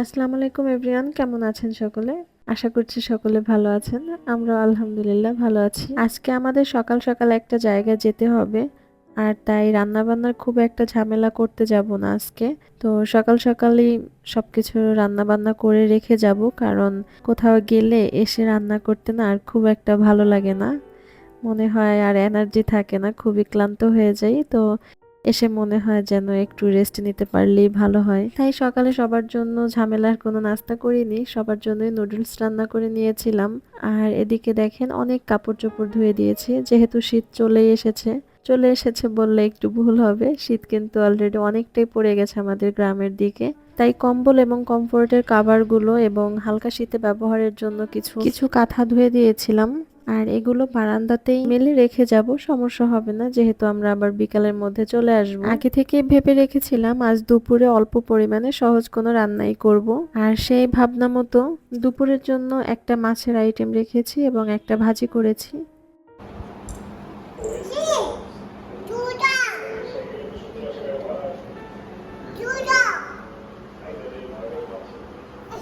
আসসালামু আলাইকুম এভরিওয়ান, কেমন আছেন সকলে? আশা করছি সকলে ভালো আছেন। আমরা আলহামদুলিল্লাহ ভালো আছি। আজকে আমাদের সকাল সকাল একটা জায়গায় যেতে হবে, আর তাই রান্না বান্নার খুব একটা ঝামেলা করতে যাব না আজকে। তো সকাল সকালই সবকিছু রান্না বান্না করে রেখে যাব, কারণ কোথাও গেলে এসে রান্না করতে না আর খুব একটা ভালো লাগে না। মনে হয় আর এনার্জি থাকে না, খুবই ক্লান্ত হয়ে যাই। তো এসে মনে হয় যেন একটু রেস্ট নিতে পারলেই ভালো হয়। তাই সকালে সবার জন্য ঝামেলার কোনো নাস্তা করিনি, সবার জন্যই নুডলস রান্না করে নিয়েছিলাম। আর এদিকে দেখেন অনেক কাপড় চোপড় ধুয়ে দিয়েছি, যেহেতু শীত চলেই এসেছে। চলে এসেছে বললে একটু ভুল হবে, শীত কিন্তু অলরেডি অনেকটাই পড়ে গেছে আমাদের গ্রামের দিকে। তাই কম্বল এবং কমফোর্টের কাভারগুলো এবং হালকা শীতে ব্যবহারের জন্য কিছু কিছু কাঁথা ধুয়ে দিয়েছিলাম। আর এগুলো বারান্দাতেই মেলে রেখে যাব, সমস্যা হবে না, যেহেতু আমরা আবার বিকালের মধ্যে চলে আসব। আগে থেকে ভেবে রেখেছিলাম আজ দুপুরে অল্প পরিমাণে সহজ কোনো রান্নাই করব। আর সেই ভাবনা মতো দুপুরের জন্য একটা মাছের আইটেম রেখেছি এবং একটা ভাজি করেছি.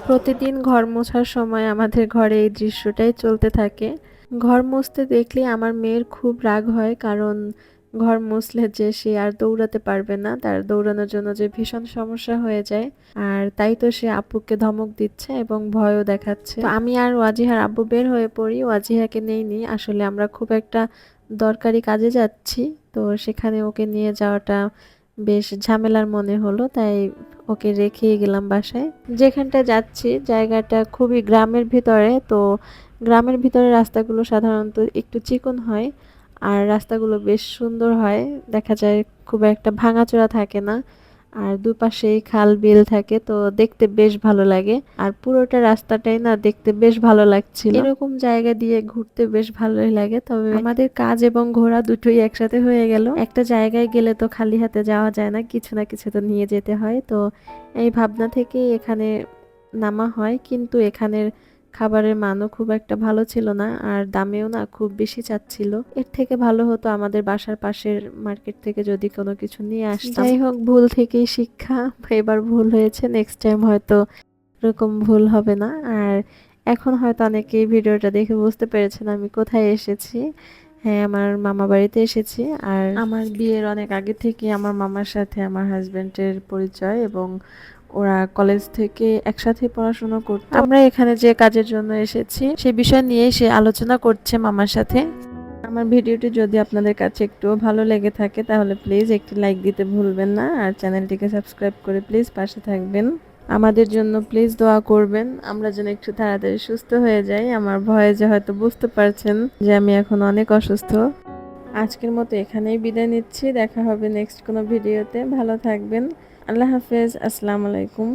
প্রতিদিন ঘর মোছার সময় আমাদের ঘরে এই দৃশ্যটাই চলতে থাকে। ঘর মুছতে দেখলে আমার মেয়ের খুব রাগ হয়, কারণ ঘর মুছলে যে সে আর দৌড়াতে পারবে না, তার দৌড়ানোর জন্য যে ভীষণ সমস্যা হয়ে যায়। আর তাই তো সে আপুকে ধমক দিচ্ছে এবং ভয়ও দেখাচ্ছে। আমি আর ওয়াজিহার আব্বু বের হয়ে পড়ি, ওয়াজিহাকে নেইনি আসলে আমরা খুব একটা দরকারি কাজে যাচ্ছি, তো সেখানে ওকে নিয়ে যাওয়াটা বেশ ঝামেলার মনে হলো, তাই ওকে রেখেই গেলাম বাসায়। যেখানটা যাচ্ছি, জায়গাটা খুবই গ্রামের ভিতরে, তো গ্রামের ভিতরে রাস্তাগুলো সাধারণত একটু চিকন হয়, আর রাস্তাগুলো বেশ সুন্দর হয়। দেখা যায় খুব একটা ভাঙাচোরা থাকে না, আর দুপাশেই খাল বিল থাকে, তো দেখতে বেশ ভালো লাগে। আর পুরোটা রাস্তাটাই না দেখতে বেশ ভালো লাগছিল। এরকম জায়গা দিয়ে ঘুরতে বেশ ভালোই লাগে, তবে আমাদের কাজ এবং ঘোরা দুটোই একসাথে হয়ে গেল। একটা জায়গায় গেলে তো খালি হাতে যাওয়া যায় না, কিছু না কিছু তো নিয়ে যেতে হয়। তো এই ভাবনা থেকেই এখানে নামা হয়, কিন্তু এখানের খাবারের মানও খুব একটা ভালো ছিল না, আর দামেও না খুব বেশি চাচ্ছিল। এর থেকে ভালো হতো আমাদের বাসার পাশের মার্কেট থেকে যদি কোনো কিছু নিয়ে আসতাম। যাই হোক, ভুল থেকেই শিক্ষা এবার ভুল হয়েছে নেক্সট টাইম হয়তো এরকম ভুল হবে না। আর এখন হয়তো অনেকেই ভিডিওটা দেখে বুঝতে পেরেছেন আমি কোথায় এসেছি। হ্যাঁ আমার মামা বাড়িতে এসেছি, আর আমার বিয়ের অনেক আগে থেকে আমার মামার সাথে আমার হাজবেন্ডের পরিচয় এবং ওরা কলেজ থেকে একসাথে পড়াশোনা করতো। আমরা এখানে যে কাজের জন্য এসেছি সে বিষয় নিয়ে সে আলোচনা করছে মামার সাথে। আমার ভিডিওটি যদি আপনাদের কাছে একটু ভালো লেগে থাকে তাহলে প্লিজ একটি লাইক দিতে ভুলবেন না আর চ্যানেলটিকে সাবস্ক্রাইব করে প্লিজ পাশে থাকবেন। আমাদের জন্য প্লিজ দোয়া করবেন। আমরা যেন একটু তাড়াতাড়ি সুস্থ হয়ে যাই। আমার ভয়ে যে হয়তো বুঝতে পারছেন যে আমি এখন অনেক অসুস্থ। আজকের মতো এখানেই বিদায় নিচ্ছি। দেখা হবে নেক্সট কোনো ভিডিওতে ভালো থাকবেন। আল্লাহ হাফেজ। আসসালামু আলাইকুম।